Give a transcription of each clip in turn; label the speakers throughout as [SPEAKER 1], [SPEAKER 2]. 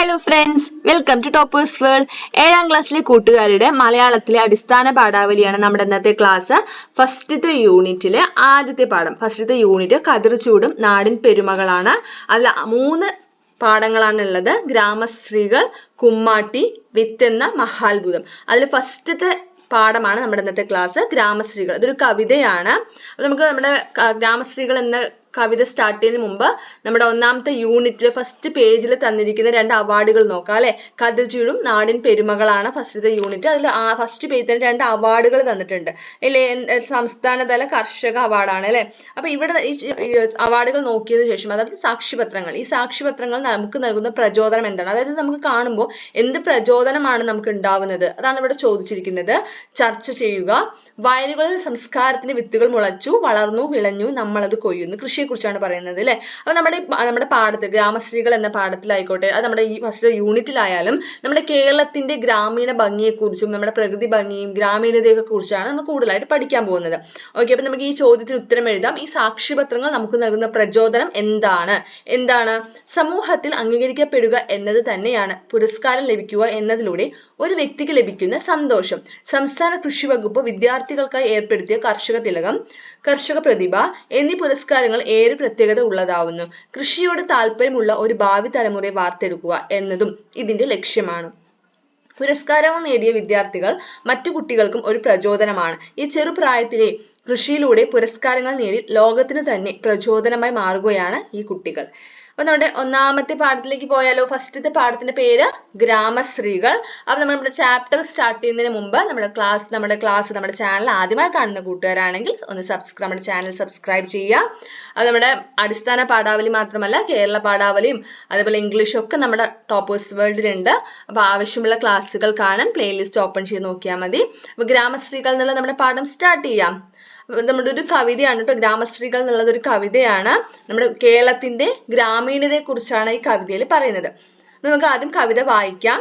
[SPEAKER 1] Hello friends welcome to toppers world ഏഴാം ക്ലാസ്സിലെ കൂട്ടുകാരുടെ മലയാളത്തിലെ അടിസ്ഥാന പാഠാവലിയാണ് നമ്മുടെ ഇന്നത്തെ ക്ലാസ് ഫസ്റ്റത്തെ യൂണിറ്റിലെ ആദ്യത്തെ പാഠം. ഫസ്റ്റത്തെ യൂണിറ്റ് കതിർച്ചൂടും നാടിൻ പെരുമകളാണ്. അതിൽ മൂന്ന് പാഠങ്ങളാണ് ഉള്ളത് ഗ്രാമസ്ത്രീകൾ കുമ്മാട്ടി വിത്തെന്ന മഹാത്ഭുതം. അതിൽ ഫസ്റ്റത്തെ പാഠമാണ് നമ്മുടെ ഇന്നത്തെ ക്ലാസ് ഗ്രാമസ്ത്രീകൾ അതൊരു കവിതയാണ്. നമുക്ക് നമ്മുടെ ഗ്രാമസ്ത്രീകൾ എന്ന കവിത സ്റ്റാർട്ട് ചെയ്യുന്നതിന് മുമ്പ് നമ്മുടെ ഒന്നാമത്തെ യൂണിറ്റിൽ ഫസ്റ്റ് പേജിൽ തന്നിരിക്കുന്ന രണ്ട് അവാർഡുകൾ നോക്കാം അല്ലെ? കതിർചൂടും നാടിൻ പെരുമകളാണ് ഫസ്റ്റത്തെ യൂണിറ്റ് അതിൽ ആ ഫസ്റ്റ് പേജിൽ തന്നെ രണ്ട് അവാർഡുകൾ തന്നിട്ടുണ്ട്. അല്ലേ? സംസ്ഥാനതല കർഷക അവാർഡാണ് അല്ലെ? അപ്പൊ ഇവിടെ ഈ അവാർഡുകൾ നോക്കിയതിനു ശേഷം അതായത് സാക്ഷിപത്രങ്ങൾ ഈ സാക്ഷിപത്രങ്ങൾ നമുക്ക് നൽകുന്ന പ്രചോദനം എന്താണ്? അതായത് നമുക്ക് കാണുമ്പോൾ എന്ത് പ്രചോദനമാണ് നമുക്ക് ഉണ്ടാവുന്നത്? അതാണ് ഇവിടെ ചോദിച്ചിരിക്കുന്നത്. ചർച്ച ചെയ്യുക. വയലുകളിൽ സംസ്കാരത്തിന്റെ വിത്തുകൾ മുളച്ചു വളർന്നു വിളഞ്ഞു നമ്മളത് കൊയ്യുന്നു. കൃഷിയെ കുറിച്ചാണ് പറയുന്നത് അല്ലെ അപ്പൊ നമ്മുടെ നമ്മുടെ പാഠത്ത് ഗ്രാമശ്രീകൾ എന്ന പാഠത്തിലായിക്കോട്ടെ അത് നമ്മുടെ ഈ ഫസ്റ്റ് യൂണിറ്റിലായാലും നമ്മുടെ കേരളത്തിന്റെ ഗ്രാമീണ ഭംഗിയെക്കുറിച്ചും നമ്മുടെ പ്രകൃതി ഭംഗിയും ഗ്രാമീണതയൊക്കെ കുറിച്ചാണ് നമ്മൾ കൂടുതലായിട്ട് പഠിക്കാൻ പോകുന്നത്. ഓക്കെ അപ്പൊ നമുക്ക് ഈ ചോദ്യത്തിന് ഉത്തരം എഴുതാം. ഈ സാക്ഷ്യപത്രങ്ങൾ നമുക്ക് നൽകുന്ന പ്രചോദനം എന്താണ്? എന്താണ്? സമൂഹത്തിൽ അംഗീകരിക്കപ്പെടുക എന്നത് തന്നെയാണ് പുരസ്കാരം ലഭിക്കുക എന്നതിലൂടെ ഒരു വ്യക്തിക്ക് ലഭിക്കുന്ന സന്തോഷം. സംസ്ഥാന കൃഷി വകുപ്പ് വിദ്യാർത്ഥികൾക്കായി ഏർപ്പെടുത്തിയ കർഷക തിലകം കർഷക പ്രതിഭ എന്നീ പുരസ്കാരങ്ങൾ ഏറെ പ്രത്യേകത ഉള്ളതാവുന്നു. കൃഷിയോട് താല്പര്യമുള്ള ഒരു ഭാവി തലമുറയെ വാർത്തെടുക്കുക എന്നതും ഇതിന്റെ ലക്ഷ്യമാണ്. പുരസ്കാരവും നേടിയ വിദ്യാർത്ഥികൾ മറ്റു കുട്ടികൾക്കും ഒരു പ്രചോദനമാണ്. ഈ ചെറുപ്രായത്തിലെ കൃഷിയിലൂടെ പുരസ്കാരങ്ങൾ നേടി ലോകത്തിന് തന്നെ പ്രചോദനമായി മാറുകയാണ് ഈ കുട്ടികൾ. അപ്പൊ നമ്മുടെ ഒന്നാമത്തെ പാഠത്തിലേക്ക് പോയാലോ? ഫസ്റ്റത്തെ പാഠത്തിന്റെ പേര് ഗ്രാമശ്രീകൾ. അപ്പൊ നമ്മൾ നമ്മുടെ ചാപ്റ്റർ സ്റ്റാർട്ട് ചെയ്യുന്നതിന് മുമ്പ് നമ്മുടെ ക്ലാസ് നമ്മുടെ ക്ലാസ് നമ്മുടെ ചാനൽ ആദ്യമായി കാണുന്ന കൂട്ടുകാരാണെങ്കിൽ ഒന്ന് സബ്സ്ക്രൈബ് നമ്മുടെ ചാനൽ സബ്സ്ക്രൈബ് ചെയ്യുക. അത് നമ്മുടെ അടിസ്ഥാന പാഠാവലി മാത്രമല്ല കേരള പാഠാവലിയും അതുപോലെ ഇംഗ്ലീഷും ഒക്കെ നമ്മുടെ ടോപ്പേഴ്സ് വേൾഡിലുണ്ട് അപ്പൊ ആവശ്യമുള്ള ക്ലാസ്സുകൾ കാണാൻ പ്ലേലിസ്റ്റ് ഓപ്പൺ ചെയ്ത് നോക്കിയാൽ മതി. അപ്പൊ ഗ്രാമശ്രീകൾ എന്നുള്ള നമ്മുടെ പാഠം സ്റ്റാർട്ട് ചെയ്യാം. നമ്മുടെ ഒരു കവിതയാണ് കേട്ടോ ഗ്രാമസ്ത്രീകൾ എന്നുള്ളത് ഒരു കവിതയാണ്. നമ്മുടെ കേരളത്തിന്റെ ഗ്രാമീണതയെ കുറിച്ചാണ് ഈ കവിതയിൽ പറയുന്നത്. നമുക്ക് ആദ്യം കവിത വായിക്കാം.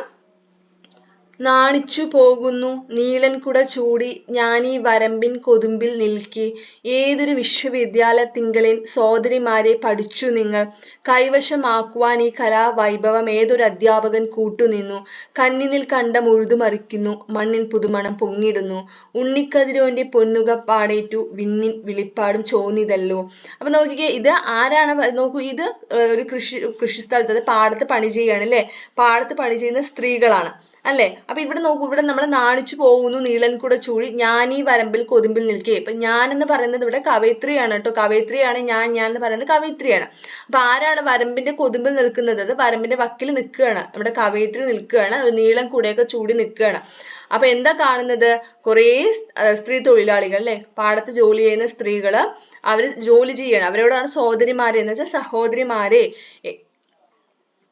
[SPEAKER 1] നാണിച്ചു പോകുന്നു. നീളൻ കുട ചൂടി ഞാനീ വരമ്പിൻ കൊതുമ്പിൽ നിൽക്കി. ഏതൊരു വിശ്വവിദ്യാലയത്തിങ്കലേൻ സോദരിമാരെ പഠിച്ചു നിങ്ങൾ. കൈവശമാക്കുവാൻ ഈ കലാവൈഭവം ഏതൊരു അധ്യാപകൻ കൂട്ടുനിന്നു. കന്നിനിൽ കണ്ട മുഴുതുമറിക്കുന്നു മണ്ണിൻ പുതുമണം പൊങ്ങിടുന്നു. ഉണ്ണിക്കതിരോന്റെ പൊന്നുക പാടേറ്റു. വിണ്ണിൻ വിളിപ്പാടും ചോന്നിതല്ലോ. അപ്പൊ നോക്കിക്കേ ഇത് ആരാണ്? നോക്കൂ ഇത് ഒരു കൃഷി കൃഷിസ്ഥലത്ത് അത് പാടത്ത് പണി ചെയ്യാണ് അല്ലേ? പാടത്ത് പണി ചെയ്യുന്ന സ്ത്രീകളാണ്. അല്ലേ? അപ്പൊ ഇവിടെ നോക്കൂ ഇവിടെ നമ്മൾ നാണിച്ചു പോകുന്നു നീളൻ കൂടെ ചൂടി. ഞാൻ ഈ വരമ്പിൽ കൊതുമ്പിൽ നിൽക്കേ. അപ്പൊ ഞാൻ എന്ന് പറയുന്നത് ഇവിടെ കവയിത്രിയാണ് കേട്ടോ. കവയിത്രിയാണ് ഞാൻ ഞാൻ എന്ന് പറയുന്നത് കവയിത്രിയാണ്. അപ്പൊ ആരാണ് വരമ്പിന്റെ കൊതുമ്പിൽ നിൽക്കുന്നത്? അത് വരമ്പിന്റെ വക്കിൽ നിൽക്കുകയാണ്. ഇവിടെ കവയിത്രി നിൽക്കുകയാണ്. ഒരു നീളം കൂടെയൊക്കെ ചൂടി നിൽക്കുകയാണ്. അപ്പൊ എന്താ കാണുന്നത്? കുറേ സ്ത്രീ തൊഴിലാളികൾ അല്ലെ? പാടത്ത് ജോലി ചെയ്യുന്ന സ്ത്രീകൾ അവർ ജോലി ചെയ്യണം. അവരോടാണ് സഹോദരിമാരെ. എന്ന് വെച്ചാൽ സഹോദരിമാരെ.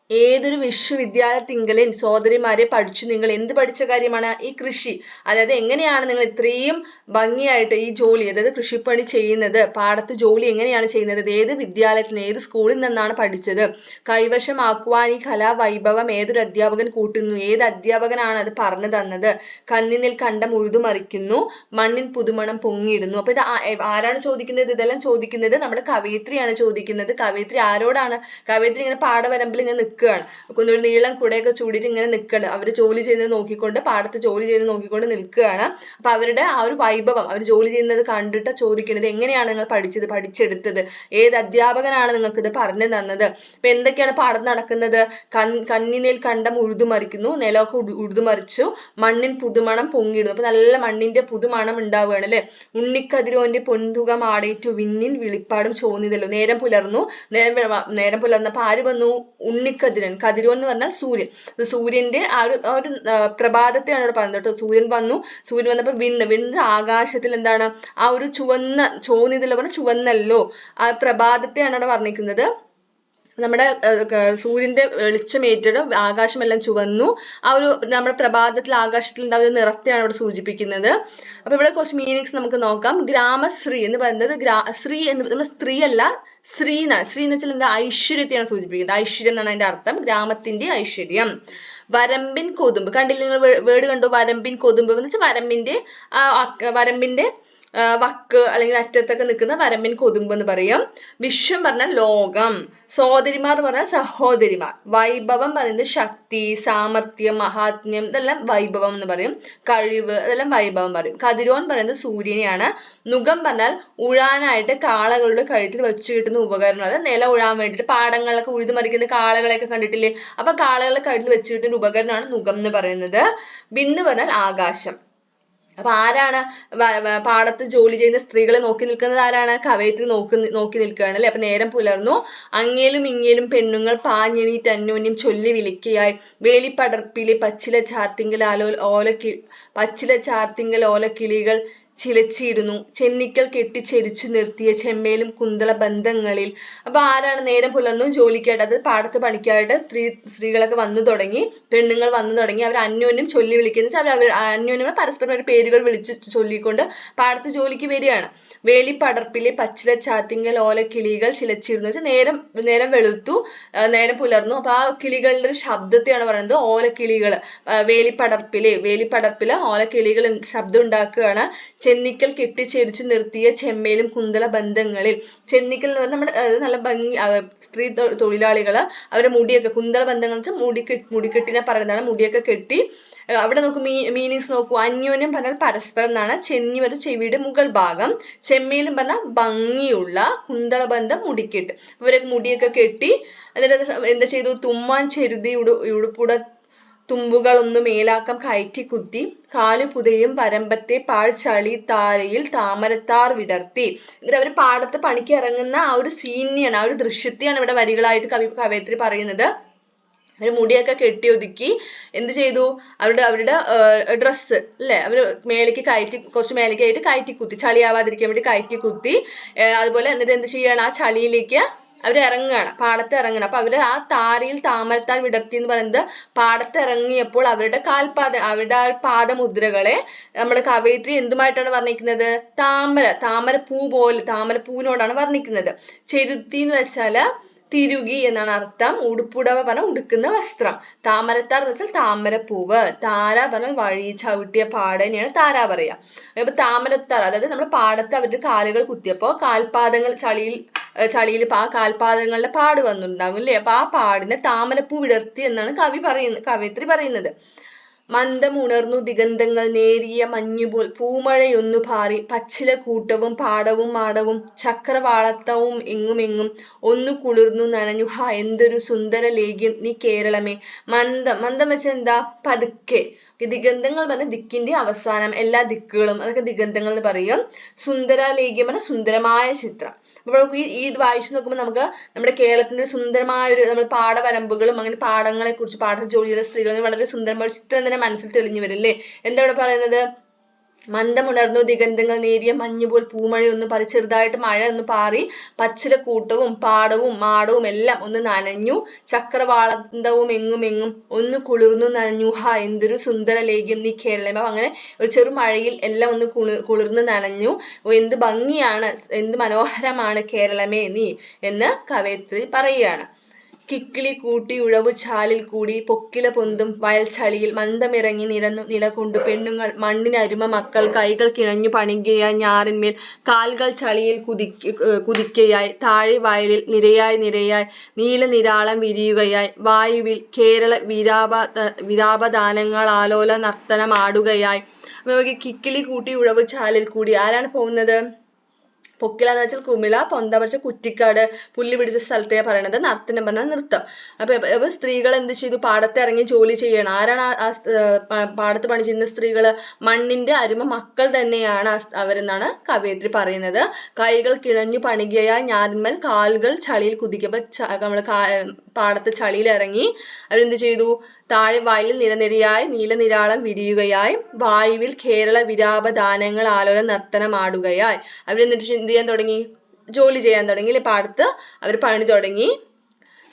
[SPEAKER 1] ഏതൊരു വിശ്വവിദ്യാലയത്തിങ്കലും സഹോദരിമാരെ പഠിച്ചു നിങ്ങൾ എന്ത് പഠിച്ച കാര്യമാണ് ഈ കൃഷി? അതായത് എങ്ങനെയാണ് നിങ്ങൾ ഇത്രയും ഭംഗിയായിട്ട് ഈ ജോലി അതായത് കൃഷിപ്പണി ചെയ്യുന്നത്? പാടത്ത് ജോലി എങ്ങനെയാണ് ചെയ്യുന്നത്? ഏത് വിദ്യാലയത്തിൽ നിന്ന് ഏത് സ്കൂളിൽ നിന്നാണ് പഠിച്ചത്? കൈവശമാക്കുവാൻ ഈ കലാവൈഭവം ഏതൊരു അധ്യാപകൻ കൂട്ടുന്നു? ഏത് അധ്യാപകനാണ് അത് പറഞ്ഞു തന്നത്? കന്നിനിൽ കണ്ടം ഉഴുതുമറിക്കുന്നു മണ്ണിൻ പുതുമണം പൊങ്ങിയിടുന്നു. അപ്പൊ ഇത് ആരാണ് ചോദിക്കുന്നത്? ഇതെല്ലാം ചോദിക്കുന്നത് നമ്മുടെ കവയിത്രിയാണ് ചോദിക്കുന്നത്. കവയിത്രി ആരോടാണ്? കവയിത്രി ഇങ്ങനെ പാടവരമ്പിൽ ഇങ്ങനെ നിൽക്കുകയാണ്. ഒരു നീളം കുടയൊക്കെ ചൂടിയിട്ട് ഇങ്ങനെ നിൽക്കുകയാണ്. അവർ ജോലി ചെയ്യുന്നത് നോക്കിക്കൊണ്ട് പാടത്ത് ജോലി ചെയ്യുന്നത് നോക്കിക്കൊണ്ട് നിൽക്കുകയാണ്. അപ്പൊ അവരുടെ ആ ഒരു വൈഭവം അവർ ജോലി ചെയ്യുന്നത് കണ്ടിട്ട് ചോദിക്കുന്നത് എങ്ങനെയാണ് നിങ്ങൾ പഠിച്ചത്? പഠിച്ചെടുത്തത്? ഏത് അധ്യാപകനാണ് നിങ്ങൾക്ക് ഇത് പറഞ്ഞു തന്നത്? അപ്പൊ എന്തൊക്കെയാണ് പാടത്ത് നടക്കുന്നത്? കൺ കണ്ണിനേൽ കണ്ടം ഉഴുതുമറിക്കുന്നു നിലമൊക്കെ ഉഴു- ഉഴുതുമറിച്ചു മണ്ണിൻ പുതുമണം പൊങ്ങിയിടുന്നു. അപ്പൊ നല്ല മണ്ണിന്റെ പുതുമണം ഉണ്ടാവുകയാണ് അല്ലെ? ഉണ്ണിക്കതിരോന്റെ പൊന്തുക മാടേറ്റു വിണ്ണിൻ വിളിപ്പാടും ചോന്നിതല്ലോ. നേരം പുലർന്നു നേരം നേരം പുലർന്നപ്പോ ആര് വന്നു? ഉണ്ണിക്കതിരൻ കതിരോ എന്ന് പറഞ്ഞാൽ സൂര്യൻ. സൂര്യന്റെ ആ ഒരു ഒരു പ്രഭാതത്തെയാണ് ഇവിടെ പറയുന്നത് കേട്ടോ. സൂര്യൻ വന്നു. സൂര്യൻ വന്നപ്പോൾ വിണ്ണ് വിണ്ണ് ആകാശത്തിൽ എന്താണ്? ആ ഒരു ചുവന്ന ചോന്നിതല്ലോ പറഞ്ഞ ചുവന്നല്ലോ. ആ പ്രഭാതത്തെയാണ് ഇവിടെ വർണിക്കുന്നത്. നമ്മുടെ സൂര്യന്റെ വെളിച്ചം സൂര്യന്റെ വെളിച്ചമേറ്റിട്ട് ആകാശമെല്ലാം ചുവന്നു. ആ ഒരു നമ്മുടെ പ്രഭാതത്തിൽ ആകാശത്തിൽ ഉണ്ടാവുന്ന നിറത്തെയാണ് ഇവിടെ സൂചിപ്പിക്കുന്നത്. അപ്പൊ ഇവിടെ കുറച്ച് മീനിങ്സ് നമുക്ക് നോക്കാം. ഗ്രാമശ്രീ എന്ന് പറയുന്നത് ഗ്രാ ശ്രീ എന്ന് നമ്മൾ സ്ത്രീ അല്ല ശ്രീ എന്നാണ് ശ്രീ എന്ന് വെച്ചാൽ എന്താ? ഐശ്വര്യത്തെയാണ് സൂചിപ്പിക്കുന്നത്. ഐശ്വര്യം എന്നാണ് അതിന്റെ അർത്ഥം. ഗ്രാമത്തിന്റെ ഐശ്വര്യം. വരമ്പിൻ കൊതുമ്പ്. കണ്ടില്ലേ നിങ്ങൾ വേർഡ് കണ്ടു? വരമ്പിൻ കൊതുമ്പ് എന്ന് വെച്ചാൽ വരമ്പിന്റെ വരമ്പിന്റെ വക്ക് അല്ലെങ്കിൽ അറ്റത്തൊക്കെ നിൽക്കുന്ന വരമ്പിൻ കൊതുമ്പ് എന്ന് പറയും. വിശ്വം പറഞ്ഞാൽ ലോകം. സഹോദരിമാർ എന്ന് പറഞ്ഞാൽ സഹോദരിമാർ. വൈഭവം പറയുന്നത് ശക്തി സാമർത്ഥ്യം മഹാത്മ്യം ഇതെല്ലാം വൈഭവം എന്ന് പറയും. കഴിവ് അതെല്ലാം വൈഭവം പറയും. കതിരോൻ പറയുന്നത് സൂര്യനെയാണ്. മുഖം പറഞ്ഞാൽ ഉഴാനായിട്ട് കാളകളുടെ കഴുത്തിൽ വെച്ച് കിട്ടുന്ന ഉപകരണം. അത് നില ഉഴാൻ വേണ്ടിയിട്ട് പാടങ്ങളിലൊക്കെ ഉഴുതു മറിക്കുന്ന കാളകളെയൊക്കെ കണ്ടിട്ടില്ലേ? അപ്പൊ കാളകളുടെ കഴുത്തിൽ വെച്ച് കിട്ടുന്ന ഉപകരണമാണ് മുഖം എന്ന് പറയുന്നത്. ബിന്ന് പറഞ്ഞാൽ ആകാശം. അപ്പൊ ആരാണ് പാടത്ത് ജോലി ചെയ്യുന്ന സ്ത്രീകളെ നോക്കി നിൽക്കുന്നത്? ആരാണ്? കവയത്രി നോക്കി നോക്കി നിൽക്കുകയാണ് അല്ലെ? അപ്പൊ നേരം പുലർന്നു. അങ്ങേലും ഇങ്ങേലും പെണ്ണുങ്ങൾ പാഞ്ഞെണീറ്റ് അന്യോന്യം ചൊല്ലി വിളിക്കയായി. വേലിപ്പടർപ്പിലെ പച്ചില ചാർത്തിങ്കൽ ആലോ ഓലക്കി പച്ചില ചാർത്തിങ്കൽ ഓലക്കിളികൾ ചിലച്ചിടുന്നു. ചെന്നിക്കൽ കെട്ടിച്ചെരിച്ചു നിർത്തിയ ചെമ്മേലും കുന്തള ബന്ധങ്ങളിൽ. അപ്പൊ ആരാണ് നേരം പുലർന്നും ജോലിക്കായിട്ട് അത് പാടത്ത് പണിക്കായിട്ട് സ്ത്രീ സ്ത്രീകളൊക്കെ വന്നു തുടങ്ങി പെണ്ണുങ്ങൾ വന്നു തുടങ്ങി അവർ അന്യോന്യം ചൊല്ലി വിളിക്കുന്ന. വെച്ചാൽ അവർ അന്യോന്യം പരസ്പരം ഒരു പേരുകൾ വിളിച്ച് ചൊല്ലിക്കൊണ്ട് പാടത്ത് ജോലിക്ക് വരികയാണ്. വേലിപ്പടർപ്പിലെ പച്ചില ചാത്തിങ്കൽ ഓല കിളികൾ ചിലച്ചിരുന്നു വെച്ചാൽ നേരം നേരം വെളുത്തു നേരം പുലർന്നു. അപ്പൊ ആ കിളികളുടെ ഒരു ശബ്ദത്തെയാണ് പറയുന്നത് ഓലക്കിളികൾ വേലിപ്പടർപ്പിലെ വേലിപ്പടർപ്പിലെ ഓലക്കിളികൾ ശബ്ദം ഉണ്ടാക്കുകയാണ് ചെന്നിക്കൽ കെട്ടിച്ചേരിച്ചു നിർത്തിയ ചെമ്മേലും കുന്തള ബന്ധങ്ങളിൽ. ചെന്നിക്കൽ എന്ന് പറഞ്ഞാൽ നമ്മുടെ നല്ല ഭംഗി സ്ത്രീ തൊ- ചെളികൾ അവരുടെ മുടിയൊക്കെ കുന്തള ബന്ധങ്ങൾ വെച്ചാൽ മുടി കെട്ടി മുടിക്കെട്ടിനെ പറയുന്നതാണ് മുടിയൊക്കെ കെട്ടി. അവിടെ നോക്കൂ മീ മീനിങ്സ് നോക്കൂ അന്യോന്യം പറഞ്ഞാൽ പരസ്പരം എന്നാണ് ചെന്നി വരെ ചെവിയുടെ മുകൾ ഭാഗം. ചെമ്മേലും പറഞ്ഞാൽ ഭംഗിയുള്ള കുന്തള ബന്ധം മുടിക്കെട്ട്. ഇവരെ മുടിയൊക്കെ കെട്ടി എന്നിട്ട് എന്താ ചെയ്തു? തുമ്മാൻ ചെരുതി ഉടു ഉടുപ്പുട തുമ്പുകളൊന്നു മേലാക്കം കയറ്റി കുത്തി കാലു പുതയും വരമ്പത്തെ പാഴ്ചളി താരയിൽ താമരത്താർ വിടർത്തി. എന്നിട്ട് അവർ പാടത്ത് പണിക്ക് ഇറങ്ങുന്ന ആ ഒരു സീനിയാണ് ആ ഒരു ദൃശ്യത്തെയാണ് ഇവിടെ വരികളായിട്ട് കവി കവയത്രി പറയുന്നത്. അവർ മുടിയൊക്കെ കെട്ടി ഒതുക്കി എന്ത് ചെയ്തു? അവരുടെ അവരുടെ ഡ്രസ്സ് അല്ലേ അവർ മേലേക്ക് കയറ്റി കുറച്ച് മേലേക്ക് ആയിട്ട് കയറ്റി കുത്തി ചളിയാവാതിരിക്കാൻ വേണ്ടി കയറ്റി കുത്തി. അതുപോലെ എന്നിട്ട് എന്ത് ചെയ്യാണ്? ആ ചളിയിലേക്ക് അവർ ഇറങ്ങുകയാണ് പാടത്ത് ഇറങ്ങണം അപ്പൊ അവർ ആ താരയിൽ താമരത്താൽ വിടർത്തി എന്ന് പറയുന്നത് പാടത്ത് ഇറങ്ങിയപ്പോൾ അവരുടെ കാൽപാദ അവരുടെ ആ പാദമുദ്രകളെ നമ്മുടെ കവയിത്രി എന്തുമായിട്ടാണ് വർണിക്കുന്നത്? താമര താമര പൂ പോലെ താമര പൂവിനോടാണ് വർണിക്കുന്നത്. ചെരുത്തി എന്ന് വെച്ചാൽ തിരുകി എന്നാണ് അർത്ഥം. ഉടുപ്പുടവ പറഞ്ഞാൽ ഉടുക്കുന്ന വസ്ത്രം. താമരത്താർ എന്ന് വെച്ചാൽ താമരപ്പൂവ്. താര പറഞ്ഞാൽ വഴി ചവിട്ടിയ പാടനെയാണ് താര പറയാ അപ്പൊ താമരത്താർ അതായത് നമ്മൾ പാടത്ത് അവരുടെ കാലുകൾ കുത്തിയപ്പോ കാൽപാദങ്ങൾ ചളിയിൽ ചളിയിൽ ആ കാൽപാദങ്ങളുടെ പാട് വന്നിട്ടുണ്ടാവും അല്ലേ? അപ്പൊ ആ പാടിനെ താമരപ്പൂ വിടർത്തി എന്നാണ് കവി പറയുന്നത് കവയിത്രി പറയുന്നത്. മന്ദമുണർന്നു ദിഗന്ധങ്ങൾ നേരിയ മഞ്ഞുപോൽ പൂമഴയൊന്നു പാറി പച്ചില കൂട്ടവും പാടവും മാടവും ചക്രവാളത്തവും എങ്ങുമെങ്ങും ഒന്നു കുളിർന്നു നനഞ്ഞു. ഹാ എന്തൊരു സുന്ദര ലേഖ്യം. നീ കേരളമേ. മന്ദം. മന്ദം വെച്ചാൽ എന്താ? പതുക്കെ. ദിഗന്ധങ്ങൾ പറഞ്ഞ ദിക്കിന്റെ അവസാനം എല്ലാ ദിക്കുകളും അതൊക്കെ ദിഗന്ധങ്ങൾ എന്ന് പറയും. സുന്ദര ലേഖ്യം പറഞ്ഞ സുന്ദരമായ ചിത്രം. അപ്പോൾ ഈ ഇത് വായിച്ചു നോക്കുമ്പോൾ നമുക്ക് നമ്മുടെ കേരളത്തിന്റെ സുന്ദരമായ ഒരു നമ്മൾ പാടവരമ്പുകളും അങ്ങനെ പാടങ്ങളെ കുറിച്ച് പാടത്ത് ജോലി ചെയ്ത വളരെ സുന്ദരമായ ഒരു ചിത്രം തന്നെ മനസ്സിൽ തെളിഞ്ഞു വരും അല്ലേ? എന്താ ഇവിടെ പറയുന്നത്? മന്ദമുണർന്നു ദിഗന്ധങ്ങൾ നേരിയ മഞ്ഞുപോൽ പൂമഴയൊന്ന് പറി ചെറുതായിട്ട് മഴ ഒന്ന് പാറി പച്ചില കൂട്ടവും പാടവും മാടവും എല്ലാം ഒന്ന് നനഞ്ഞു. ചക്രവാളന്തവും എങ്ങും എങ്ങും ഒന്ന് കുളിർന്നു നനഞ്ഞു. ഹാ എന്തൊരു സുന്ദര ലേഖ്യം നീ കേരളം അങ്ങനെ ഒരു ചെറു മഴയിൽ എല്ലാം ഒന്ന് കുളി കുളിർന്ന് നനഞ്ഞു. എന്ത് ഭംഗിയാണ് എന്ത് മനോഹരമാണ് കേരളമേ നീ എന്ന് കവയത്രി പറയുകയാണ്. കിക്കിളി കൂട്ടി ഉഴവു ചാലിൽ കൂടി പൊക്കില പൊന്തും വയൽ ചളിയിൽ മന്ദമിറങ്ങി നിരന്നു നിലകൊണ്ടു പെണ്ണുങ്ങൾ മണ്ണിനരുമ മക്കൾ കൈകൾ കിണഞ്ഞു പണികയായി ഞാറിന്മേൽ കാൽകൾ ചളിയിൽ കുതിക്ക കുതിക്കയായി താഴെ വയലിൽ നിരയായി നിരയായി നീല നിരാളം വിരിയുകയായി വായുവിൽ കേരള വിരാപ വിരാപദാനങ്ങൾ ആലോല നർത്തനമാടുകയായി. അപ്പൊ നോക്കിയേ കിക്കിളി കൂട്ടി ഉഴവു ചാലിൽ കൂടി ആരാണ് പോകുന്നത്? പൊക്കില എന്ന് വെച്ചാൽ കുമിള പൊന്ത വെച്ചാൽ കുറ്റിക്കാട് പുല്ല് പിടിച്ച സ്ഥലത്തെ പറയണത്. നർത്തനം പറഞ്ഞാൽ നൃത്തം. അപ്പൊ അപ്പൊ- സ്ത്രീകൾ എന്ത് ചെയ്തു? പാടത്ത് ഇറങ്ങി ജോലി ചെയ്യണം. ആരാണ് ആ- പാടത്ത് പണി ചെയ്യുന്ന സ്ത്രീകൾ? മണ്ണിന്റെ അരുമ മക്കൾ തന്നെയാണ് അവരെന്നാണ് കവയത്രി പറയുന്നത്. കൈകൾ കിഴഞ്ഞു പണികയായി ഞാന്മൽ കാലുകൾ ചളിയിൽ കുതിക്കുമ്പോ നമ്മൾ കാ- ഏർ പാടത്ത് ചളിയിൽ ഇറങ്ങി അവരെന്ത് ചെയ്തു? താഴെ വയലിൽ നിരനിരയായി നീലനിരാളം വിരിയുകയായി വായുവിൽ കേരള വിരാപദാനങ്ങൾ ആലോല നർത്തനമാടുകയായി അവരെന്നിട്ട് എന്ത് ചെയ്യാൻ തുടങ്ങി? ജോലി ചെയ്യാൻ തുടങ്ങി. അല്ലെ? പാടത്ത് അവർ പണി തുടങ്ങി.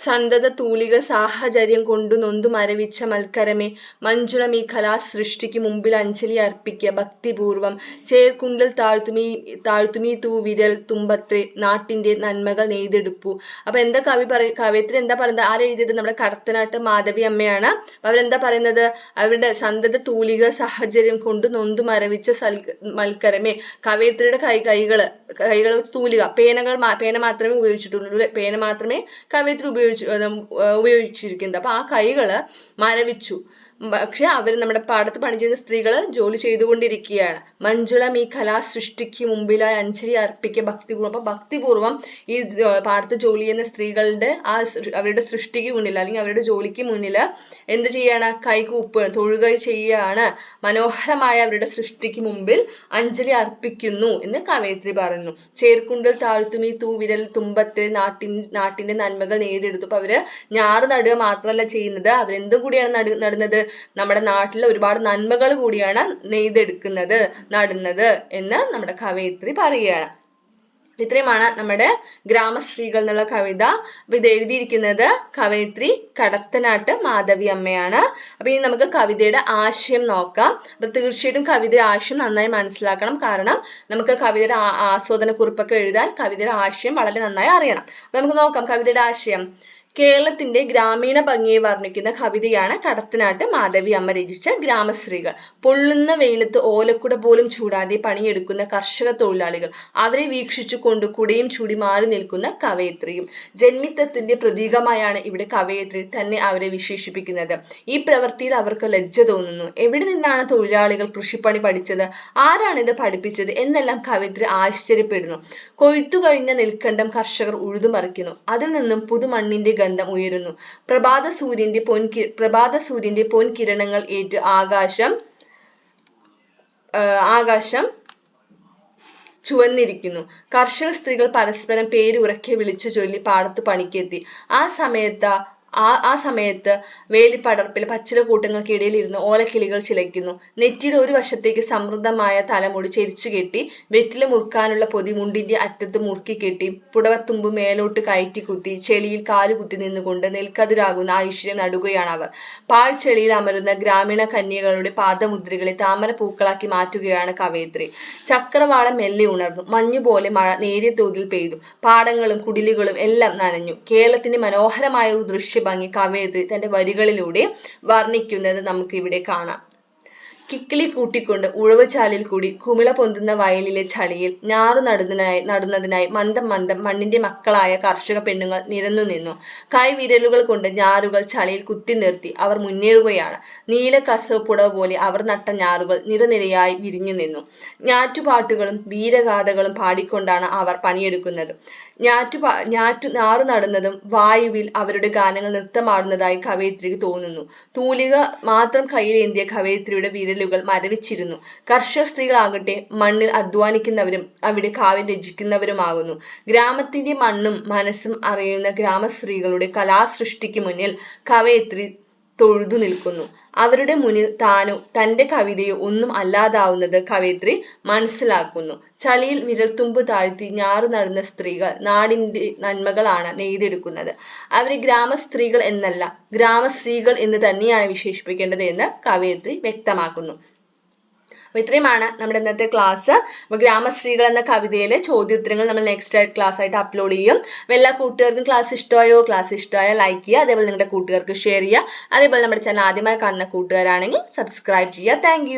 [SPEAKER 1] സന്തത തൂലിക സാഹചര്യം കൊണ്ടു നൊന്തു മരവിച്ച മൽക്കരമേ മഞ്ജുളമീ കലാ സൃഷ്ടിക്ക് മുമ്പിൽ അഞ്ജലി അർപ്പിക്ക ഭക്തിപൂർവം. ചേർക്കുണ്ടൽ താഴ്ത്തുമീ താഴ്ത്തുമീ തൂ വിരൽ തുമ്പത്തെ നാട്ടിന്റെ നന്മകൾ നെയ്തെടുപ്പു. അപ്പൊ എന്താ കവി പറയ കവിയത്തിൽ എന്താ പറയുന്നത്? ആരെഴുതിയത് നമ്മുടെ കടത്തനാട്ട് മാധവി അമ്മയാണ്. അവരെന്താ പറയുന്നത്? അവരുടെ സന്തത തൂലിക സാഹചര്യം കൊണ്ട് നൊന്തു മരവിച്ച സൽ മൽക്കരമേ. കവയത്രിയുടെ കൈ കൈകൾ കൈകൾ തൂലിക. പേനകൾ പേന മാത്രമേ ഉപയോഗിച്ചിട്ടുള്ളൂ. പേന മാത്രമേ കവയത്രി ഉപയോഗിച്ചു ഉപയോഗിച്ചിരിക്കുന്നത്. അപ്പൊ ആ കൈകൾ മരവിച്ചു. പക്ഷെ അവർ നമ്മുടെ പാടത്ത് പണി ചെയ്യുന്ന സ്ത്രീകൾ ജോലി ചെയ്തുകൊണ്ടിരിക്കുകയാണ്. മഞ്ജുളം ഈ കലാ സൃഷ്ടിക്ക് മുമ്പിലായി അഞ്ജലി അർപ്പിക്കുക ഭക്തിപൂർവം അപ്പൊ ഭക്തിപൂർവം ഈ പാടത്ത് ജോലി ചെയ്യുന്ന സ്ത്രീകളുടെ ആ അവരുടെ സൃഷ്ടിക്ക് മുന്നിൽ അല്ലെങ്കിൽ അവരുടെ ജോലിക്ക് മുന്നിൽ എന്ത് ചെയ്യാണ്? കൈകൂപ്പ് തൊഴുക ചെയ്യാണ്. മനോഹരമായ അവരുടെ സൃഷ്ടിക്ക് മുമ്പിൽ അഞ്ജലി അർപ്പിക്കുന്നു എന്ന് കവയത്രി പറയുന്നു. ചേർക്കുണ്ടൽ താഴ്ത്തും ഈ തൂവിരൽ തുമ്പത്തിൽ നാട്ടിൻ നാട്ടിന്റെ നന്മകൾ നേടിയെടുത്തു. അപ്പൊ അവർ ഞാറ് നടുക മാത്രമല്ല ചെയ്യുന്നത്. അവരെന്തും കൂടിയാണ് നടു നടുന്നത്? നമ്മുടെ നാട്ടിൽ ഒരുപാട് നന്മകൾ കൂടിയാണ് നെയ്തെടുക്കുന്നത് നടുന്നത് എന്ന് നമ്മുടെ കവയിത്രി പറയുകയാണ്. ഇത്രയുമാണ് നമ്മുടെ ഗ്രാമസ്ത്രീകൾ എന്നുള്ള കവിത. അപ്പൊ ഇത് എഴുതിയിരിക്കുന്നത് കവയിത്രി കടത്തനാട്ട് മാധവി അമ്മയാണ്. അപ്പൊ ഇനി നമുക്ക് കവിതയുടെ ആശയം നോക്കാം. അപ്പൊ തീർച്ചയായിട്ടും കവിതയുടെ ആശയം നന്നായി മനസ്സിലാക്കണം. കാരണം നമുക്ക് കവിതയുടെ ആസ്വാദന കുറിപ്പൊക്കെ എഴുതാൻ കവിതയുടെ ആശയം വളരെ നന്നായി അറിയണം. അപ്പൊ നമുക്ക് നോക്കാം കവിതയുടെ ആശയം. കേരളത്തിന്റെ ഗ്രാമീണ ഭംഗിയെ വർണിക്കുന്ന കവിതയാണ് കടത്തനാട്ട് മാധവി അമ്മ രചിച്ച ഗ്രാമസ്ത്രീകൾ പൊള്ളുന്ന വെയിലത്ത് ഓലക്കുട പോലും ചൂടാതെ പണിയെടുക്കുന്ന കർഷക തൊഴിലാളികൾ അവരെ വീക്ഷിച്ചു കൊണ്ട് കുടയും ചൂടി മാറി നിൽക്കുന്ന കവയത്രിയും. ജന്മിത്തത്തിന്റെ പ്രതീകമായാണ് ഇവിടെ കവയത്രി തന്നെ അവരെ വിശേഷിപ്പിക്കുന്നത്. ഈ പ്രവൃത്തിയിൽ അവർക്ക് ലജ്ജ തോന്നുന്നു. എവിടെ നിന്നാണ് തൊഴിലാളികൾ കൃഷിപ്പണി പഠിച്ചത്? ആരാണിത് പഠിപ്പിച്ചത്? എന്നെല്ലാം കവയത്രി ആശ്ചര്യപ്പെടുന്നു. കൊയ്ത്തു കഴിഞ്ഞ നെൽക്കണ്ടം കർഷകർ ഉഴുതുമറിക്കുന്നു അതിൽ നിന്നും പുതുമണ്ണിന്റെ ഗന്ധം ഉയരുന്നു. പ്രഭാത സൂര്യന്റെ പൊൻകി പ്രഭാത സൂര്യന്റെ പൊൻകിരണങ്ങൾ ഏറ്റ് ആകാശം ആകാശം ചുവന്നിരിക്കുന്നു. കർഷക സ്ത്രീകൾ പരസ്പരം പേര് ഉറക്കെ വിളിച്ചു ചൊല്ലി പാടത്ത് പണിക്കെത്തി. ആ സമയത്ത് ആ ആ സമയത്ത് വേലിപ്പടർപ്പിൽ പച്ചില കൂട്ടങ്ങൾക്കിടയിൽ ഇരുന്ന് ഓലക്കിളികൾ ചിലയ്ക്കുന്നു. നെറ്റിയുടെ ഒരു വശത്തേക്ക് സമൃദ്ധമായ തലമുടി ചെരിച്ചു കെട്ടി വെറ്റില മുറുക്കാനുള്ള പൊതി മുണ്ടിന്റെ അറ്റത്ത് മുറുക്കി കെട്ടി പുടവത്തുമ്പ് മേലോട്ട് കയറ്റി കുത്തി ചെളിയിൽ കാൽ കുത്തി നിന്നുകൊണ്ട് നെൽക്കതിരാകുന്ന ഐശ്വര്യം നടുകയാണ് അവർ പാഴ്ചെളിയിൽ അമരുന്ന ഗ്രാമീണ കന്യകളുടെ പാദമുദ്രകളെ താമര പൂക്കളാക്കി മാറ്റുകയാണ് കവയത്രി. ചക്രവാളം മെല്ലെ ഉണർന്നു. മഞ്ഞുപോലെ മഴ നേരിയ തോതിൽ പെയ്തു. പാടങ്ങളും കുടിലുകളും എല്ലാം നനഞ്ഞു. കേരളത്തിന്റെ മനോഹരമായ ഒരു ദൃശ്യഭംഗി കവയത്രി തന്റെ വരികളിലൂടെ വർണിക്കുന്നത് നമുക്ക് ഇവിടെ കാണാം. കിക്കിളി കൂട്ടിക്കൊണ്ട് ഉഴവുചാലിൽ കൂടി കുമിള പൊന്തുന്ന വയലിലെ ചളിയിൽ ഞാറു നടുന്നതിനായി നടുന്നതിനായി മന്ദം മന്ദം മണ്ണിന്റെ മക്കളായ കർഷക പെണ്ണുങ്ങൾ നിരന്നു നിന്നു. കൈവിരലുകൾ കൊണ്ട് ഞാറുകൾ ചളിയിൽ കുത്തി നിർത്തി അവർ മുന്നേറുകയാണ്. നീല കസവ് പുടവ് പോലെ അവർ നട്ട ഞാറുകൾ നിരനിരയായി വിരിഞ്ഞു നിന്നു. ഞാറ്റുപാട്ടുകളും വീരഗാഥകളും പാടിക്കൊണ്ടാണ് അവർ പണിയെടുക്കുന്നത്. ഞാറ്റു പാ ഞാറ്റു ഞാറു നടുന്നതും വായുവിൽ അവരുടെ ഗാനങ്ങൾ നൃത്തമാടുന്നതായി കവയിത്രിക്ക് തോന്നുന്നു. തൂലിക മാത്രം കയ്യിലേന്തിയ കവയിത്രിയുടെ വിരലുകൾ മരവിച്ചിരുന്നു. കർഷക സ്ത്രീകളാകട്ടെ മണ്ണിൽ അധ്വാനിക്കുന്നവരും അവിടെ കാവ്യം രചിക്കുന്നവരുമാകുന്നു. ഗ്രാമത്തിന്റെ മണ്ണും മനസ്സും അറിയുന്ന ഗ്രാമ ഗ്രാമസ്ത്രീകളുടെ കലാസൃഷ്ടിക്ക് മുന്നിൽ കവയിത്രി തൊഴുതു നിൽക്കുന്നു. അവരുടെ മുന്നിൽ താനും തന്റെ കവിതയും ഒന്നും അല്ലാതാവുന്നത് കവയിത്രി മനസ്സിലാക്കുന്നു. ചളിയിൽ വിരൽത്തുമ്പ് താഴ്ത്തി ഞാറു നടന്ന സ്ത്രീകൾ നാടിന്റെ നന്മകളാണ് നെയ്തെടുക്കുന്നത്. ഗ്രാമ ഗ്രാമസ്ത്രീകൾ എന്നല്ല ഗ്രാമസ്ത്രീകൾ എന്ന് തന്നെയാണ് വിശേഷിപ്പിക്കേണ്ടത് എന്ന് കവയിത്രി വ്യക്തമാക്കുന്നു. അപ്പൊ ഇത്രയുമാണ് നമ്മുടെ ഇന്നത്തെ ക്ലാസ് അപ്പൊ ഗ്രാമശ്രീകൾ എന്ന കവിതയിലെ ചോദ്യോത്തരങ്ങൾ നമ്മൾ നെക്സ്റ്റ് ആയിട്ട് ക്ലാസ് ആയിട്ട് അപ്ലോഡ് ചെയ്യും. എല്ലാ കൂട്ടുകാർക്കും ക്ലാസ് ഇഷ്ടമായോ? ക്ലാസ് ഇഷ്ടമായോ ലൈക്ക് ചെയ്യുക. അതേപോലെ നിങ്ങളുടെ കൂട്ടുകാർക്ക് ഷെയർ ചെയ്യുക. അതേപോലെ നമ്മുടെ ചാനൽ ആദ്യമായി കാണുന്ന കൂട്ടുകാരാണെങ്കിൽ സബ്സ്ക്രൈബ് ചെയ്യുക. താങ്ക്